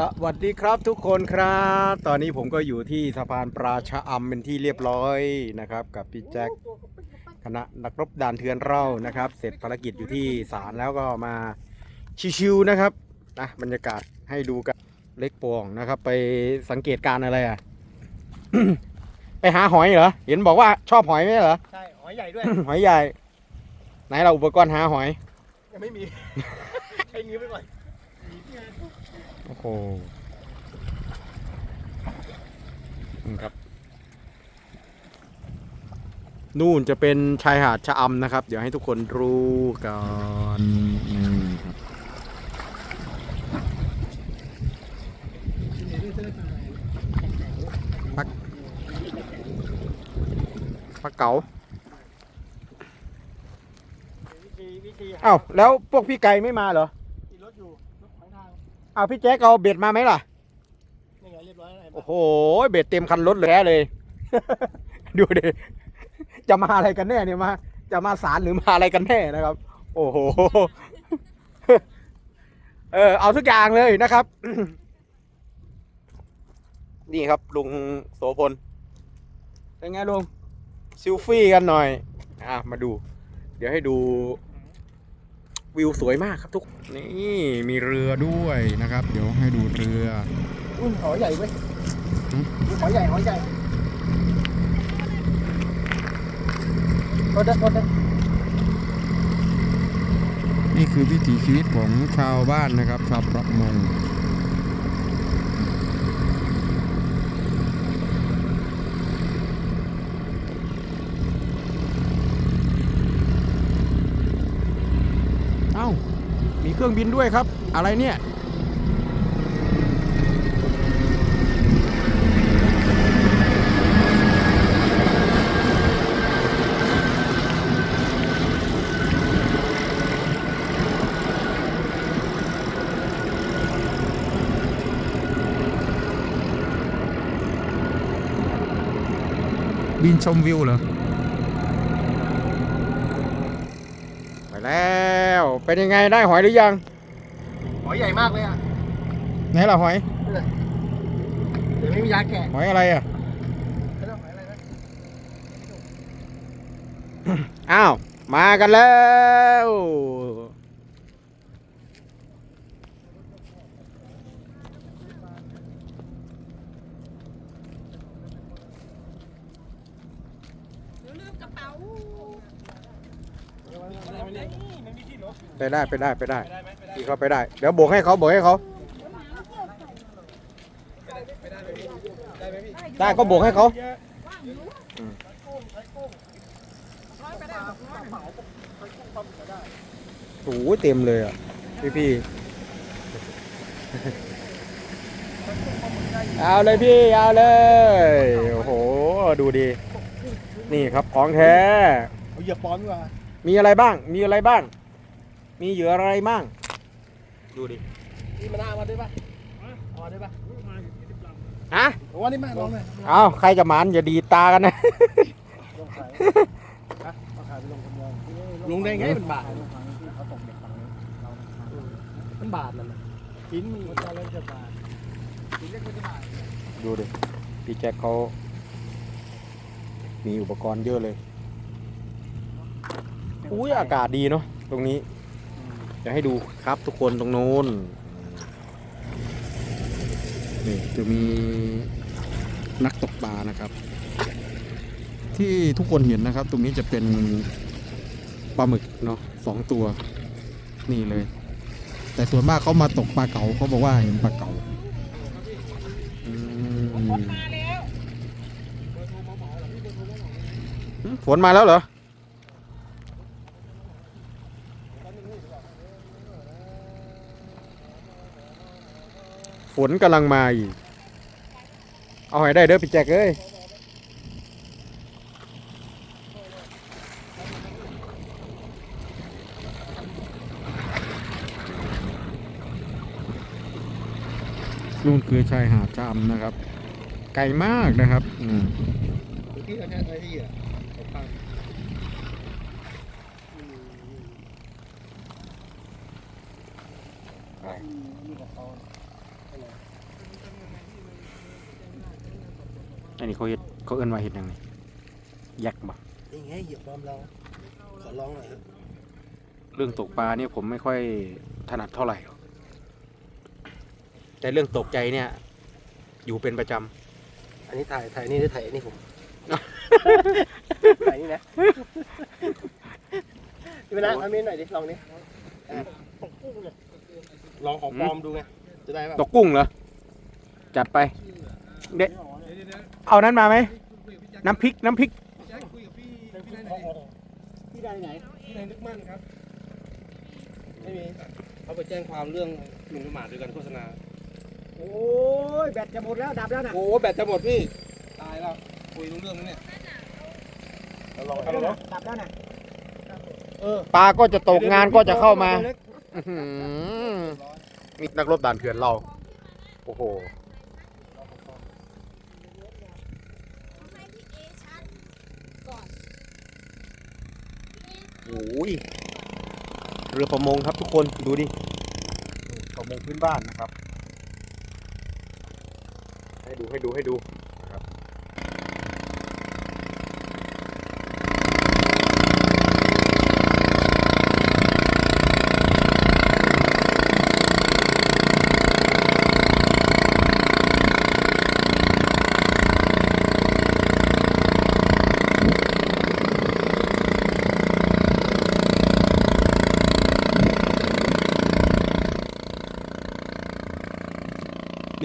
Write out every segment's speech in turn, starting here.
สวัสดีครับทุกคนครับ ตอนนี้ผมก็อยู่ที่สะพานปราชาอำเป็นที่เรียบร้อยนะครับ กับพี่แจ็คคณะนักรบด่านเทือนเรานะครับ เสร็จภารกิจอยู่ที่ศาลแล้วก็มาชิวๆนะครับนะบรรยากาศให้ดูกันเล็กโป่งนะครับ ไปสังเกตการณ์อะไรอะ ไปหาหอยเหรอเห็นบอกว่าชอบหอยไหมเหรอใช่หอยใหญ่ด้วย หอยใหญ่ ไหนเราอุปกรณ์หาหอยยังไม่มีใช้นิ้วไปก่อน โอ้โหนี่ครับ นู่นจะเป็นชายหาดชะอำนะครับ เดี๋ยวให้ทุกคนรู้กันนี่ครับปักปักเก๋าวิธีวิธีอ้าวแล้วพวกพี่ไก่ไม่มาเหรอ ขี่รถอยู่รถขวางทาง อ้าวพี่แจ๊คเอาเบ็ดมาไหมล่ะนี่ไงเรียบร้อยแล้วเห็นโอ้ปะโหเบ็ดเต็มคันรถเลยแท้เลย ดูดิจะมาอะไรกันแน่เนี่ยมา จะมาสารหรือมาอะไรกันแน่นะครับ โอ้โห เออเอาทุกอย่างเลยนะครับ นี่ครับลุงโสพลเป็นไงลุงซิลฟี่กันหน่อย อะมาดู เดี๋ยวให้ดู วิวสวยมากครับทุกนี่มีเรือด้วยนะครับ เดี๋ยวให้ดูเรืออุ้ยหอยใหญ่เว้ยหืมหอยใหญ่หอยใหญ่โทษนะโทษนะนี่คือวิถีชีวิตของชาวบ้านนะครับ ชาวประมงเอ้า มีเค รื่องบินด้วยครับ อะไรเนี่ย บินชมวิวเหรอ ไปแล้ว เป็นยังไงได้หอยหรือยัง หอยใหญ่มากเลยอะไหนล่ะหอยเดี๋ยวไม่มียาแกะหอยอะไรอะไม่ต้องหอยอะไรนะอ้าวมากันแล้วลืมกระเป๋ามันมีที่รถ ไปได้ไปได้ไปได้ได้ไหมไปได้พี่เขาไปได้ เดี๋ยวโบกให้เขาโบกให้เขาได้ก็โบกให้เขาโอ้โหเต็มเลยอะ พี่พี่เอาเลยพี่ เอาเลย โอ้โห ดูดี นี่ครับของแท้เอาเหยียบปอนดีกว่า มีอะไรบ้าง มีอะไรบ้าง มีเหยื่ออะไรบ้าง ดูดินี่มันน่าเอามาด้วยปะเอามาด้วยปะฮะผมว่านี่มาลองเลยเอาใครจะหมานอย่าดีดตากันนะ ลงขายฮะเอาขายไปลงคนเดียวลงได้ไงมันบาทเขาตกเด็กฝั่งนี้มันบาทนั่นน่ะชิ้นมีมันจะเล่นจะบาทชิ้นเล็กมันจะบาทดูดิ พี่แจ็คเขามีอุปกรณ์เยอะเลย อุ้ยอากาศดีเนาะตรงนี้จะให้ดูครับทุกคนตรงโน้นนี่จะมีนักตกปลานะครับ ที่ทุกคนเห็นนะครับ ตรงนี้จะเป็นปลาหมึกเนาะสองตัว นี่เลย แต่ส่วนมากเขามาตกปลาเก๋าเขาบอกว่าเห็นปลาเก๋าอืมมาแล้วฝนมาแล้วเหรอ ฝนกำลังมาอีก เอาให้ได้เด้อพี่แจ็คเอ้ยนู่นคือชายหาดจามนะครับ ไกลมากนะครับ อืมที่อันนี้อะไรที่อะตกปลาไป อยู่กับเขาไอันนี้เขาเฮ็ดเขาเอิ้นว่าเฮ็ดหยังนี่ยักษ์บ่นี่ไงเหยียบความเราขอร้องหน่อยเถอะเรื่องตกปลาเนี่ยผมไม่ค่อยถนัดเท่าไหร่หรอกแต่เรื่องตกใจเนี่ย อยู่เป็นประจอันนี้ถ่ายถ่ายนี่ได้ถ่ายอันนี่ผมถ่ายนี่นะพี่ไปนะเอามีหน่อยดิลองนี่ลองของปลอมดูไง จะได้ป่ะำตกกุ้งเหรอ จัดไป เด็เอานั้นมาไหม น้ำพริก น้ำพริกพี่ได้ไหนพี่ได้นึกมั่นครับ ไม่มีเขาไปแจ้งความเรื่องหมิ่นประมาทโดยการโฆษณา โอ้ยแบตจะหมดแล้วดับแล้วนะโอ้แบตจะหมดพี่ ตายแล้ว คุยรู้เรื่องไหมเนี่ยลองดับแล้วนะดับแล้วนะเออปลาก็จะตกงานก็จะเข้ามาอื้อหือ นี่นักรบด่านเถื่อนเรา โอ้โห โอ้ย เรือประมงครับทุกคน ดูดิ ประมงพื้นบ้านนะครับ ให้ดูให้ดูให้ดู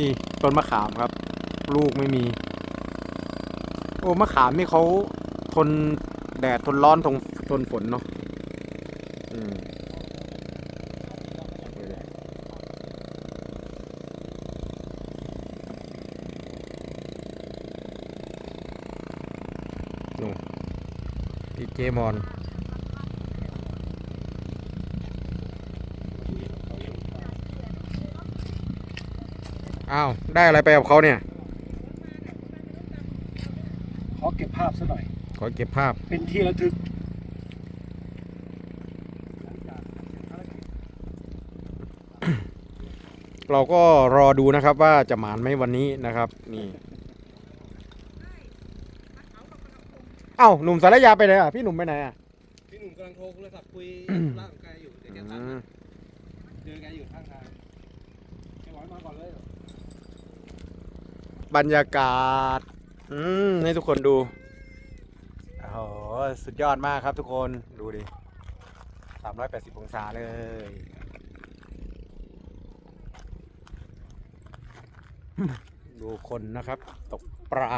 นี่ต้นมะขามครับ ลูกไม่มี โอ้มะขามนี่เขาทนแดดทนร้อนทนทนฝนเนาะอืมนู่นพี่เจมอน อ้าว ได้อะไรไปกับเขาเนี่ย ขอเก็บภาพซะหน่อย ขอเก็บภาพ เป็นที่ระทึกเราก็รอดูนะครับว่าจะหมานไหมวันนี้นะครับ นี่ เอ้าหนุ่มสารยาไปไหนอะ พี่หนุ่มไปไหนอะ พี่หนุ่มกำลังโทรโทรศัพท์คุยร่างกายอยู่เดี๋ยวแกอืตัดมเจอแกอยู่ข้างทางแกบอกให้มาก่อนเลย บรรยากาศ อืมให้ทุกคนดูโอ้โหสุดยอดมากครับทุกคนดูดิ 380 องศาเลย ดูคนนะครับ ตกปลา